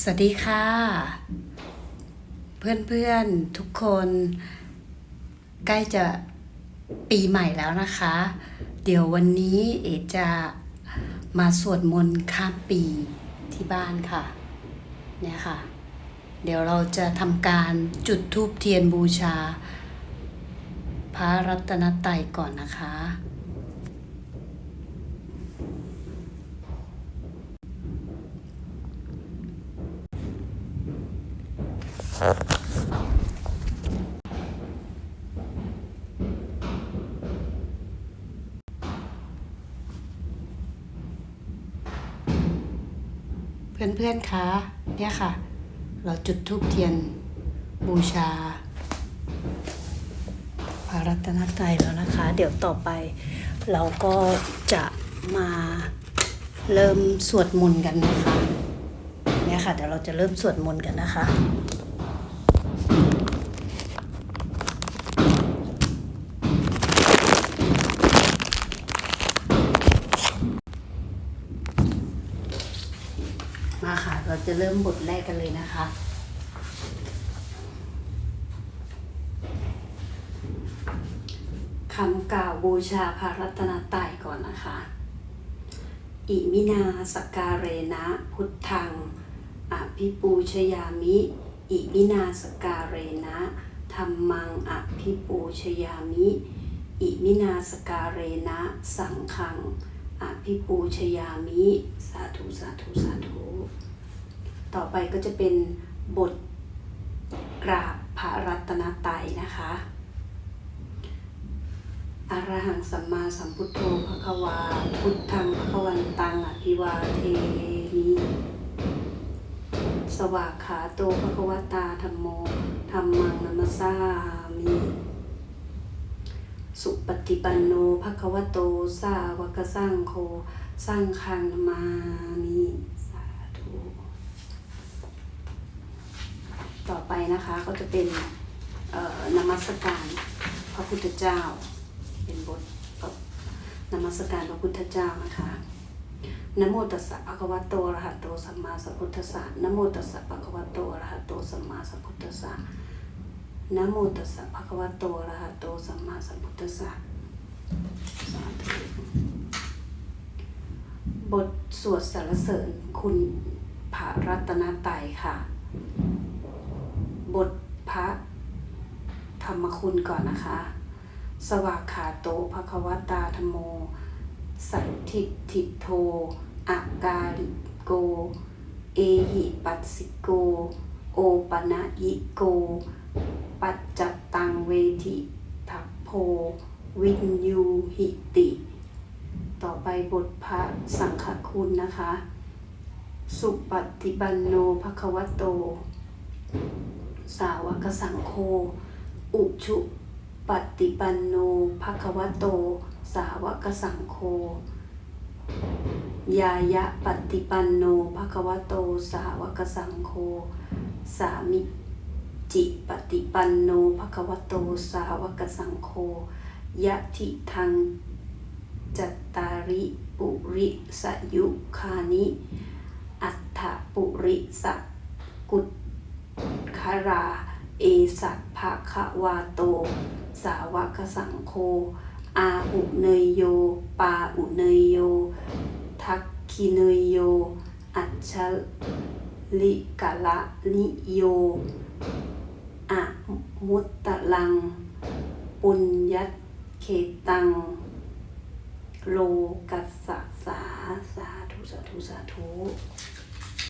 สวัสดีค่ะ เพื่อนๆทุกคน ใกล้จะปีใหม่แล้วนะคะ เดี๋ยววันนี้เอจะมาสวดมนต์ข้ามปีที่บ้านค่ะ เนี่ยค่ะ เดี๋ยวเราจะทำการจุดธูปเทียนบูชา พระรัตนตรัยก่อนนะคะ เพื่อนๆคะเนี่ยค่ะ เราจุดธูปเทียนบูชาพระรัตนตรัยแล้วนะคะ เดี๋ยวต่อไป เราก็จะมาเริ่มสวดมนต์กันนะคะเนี่ยค่ะเดี๋ยวเราจะเริ่มสวดมนต์กันนะคะ มาค่ะ เราจะเริ่มบทแรกกันเลยนะคะ คำกล่าวบูชาพระรัตนตรัยก่อนนะคะ อิมินาสกการเรนะพุทธังอภิปูชยามิ อิมินาสกการเรนะธรรมังอภิปูชยามิ อิมินาสกการเรนะสังฆังอภิปูชยามิ สาธุสาธุสาธุ ต่อไปก็จะเป็นบทกราบพระรัตนตรัยนะคะอรหังสัมมาสัมพุทโธภะคะวา พุทธังภะคะวันตังอภิวาเทมิสวากขาโตภะคะวตาธรรมโมธรรมังนัมสสามิ สุปฏิปันโนภะคะวโต สาวกสังโฆสังฆังนามามิ สาธุ ต่อ ไปนะคะก็จะเป็นนมัสการพระพุทธเจ้า เป็นบทนมัสการพระพุทธเจ้านะคะนะโมตัสสะภะคะวะโตอะระหะโตสัมมาสัมพุทธัสสะนะโมตัสสะภะคะวะโตอะระหะโตสัมมาสัมพุทธัสสะนะโมตัสสะภะคะวะโตอะระหะโตสัมมาสัมพุทธัสสะสาธุบทสวดสรรเสริญคุณพระรัตนตรัยค่ะ บทพระธรร มคุณก่อนนะคะ สวากขาโตภควตาธโม สัทธิทิโทอากาลิโก เอหิปัสสิโก โอปนะยิโก ปัจจตังเวทิทัพโพ วินยูหิติ ต่อไปบทพระสังฆคุณนะคะ สุปฏิบันโนภควโต สาวกสังโฆ อุชุปฏิปันโนภควโต สาวกสังโฆยายะปฏิปันโนภควโต สาวกสังโฆสามิจิปฏิปันโนภควโต สาวกสังโฆยะทิทังจัตตาริปุริสยุคานิ อัฏฐปุริสกุตคารา เอสัพพะคะวาโต สาวกสังโฆอาอุเนยโย ปาอุเนยโย ทักคิเนยโย อัจฉลิกะละนิโยอะมุตตะลัง ปุญญัตเคตัง โลกัสสะสา สาธุ สาธุ สาธุ